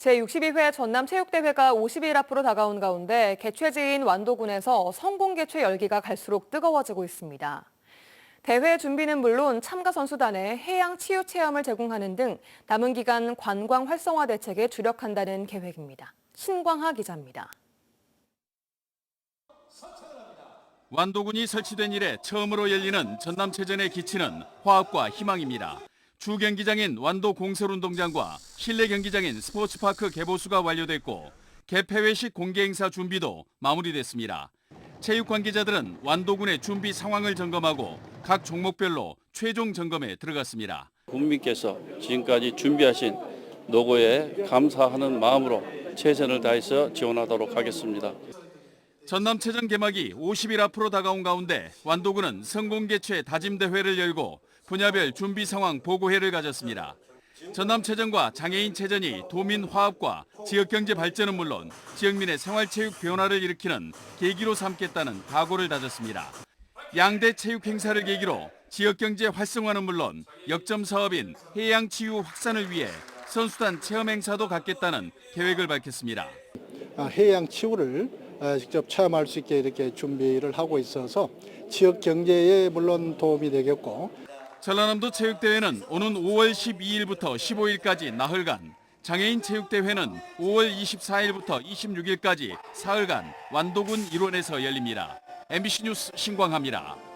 제62회 전남체육대회가 50일 앞으로 다가온 가운데 개최지인 완도군에서 성공 개최 열기가 갈수록 뜨거워지고 있습니다. 대회 준비는 물론 참가 선수단에 해양 치유 체험을 제공하는 등 남은 기간 관광 활성화 대책에 주력한다는 계획입니다. 신광하 기자입니다. 완도군이 설치된 이래 처음으로 열리는 전남체전의 기치는 화합과 희망입니다. 주 경기장인 완도 공설운동장과 실내 경기장인 스포츠파크 개보수가 완료됐고 개폐회식 공개 행사 준비도 마무리됐습니다. 체육 관계자들은 완도군의 준비 상황을 점검하고 각 종목별로 최종 점검에 들어갔습니다. 국민께서 지금까지 준비하신 노고에 감사하는 마음으로 최선을 다해서 지원하도록 하겠습니다. 전남 체전 개막이 50일 앞으로 다가온 가운데 완도군은 성공 개최 다짐 대회를 열고 분야별 준비 상황 보고회를 가졌습니다. 전남체전과 장애인체전이 도민 화합과 지역경제 발전은 물론 지역민의 생활체육 변화를 일으키는 계기로 삼겠다는 각오를 다졌습니다. 양대 체육 행사를 계기로 지역경제 활성화는 물론 역점 사업인 해양치유 확산을 위해 선수단 체험 행사도 갖겠다는 계획을 밝혔습니다. 아, 해양 치유를 아, 직접 체험할 수 있게 이렇게 준비를 하고 있어서 지역 경제에 물론 도움이 되겠고 전라남도 체육대회는 오는 5월 12일부터 15일까지 나흘간, 장애인 체육대회는 5월 24일부터 26일까지 사흘간 완도군 일원에서 열립니다. MBC 뉴스 신광합니다.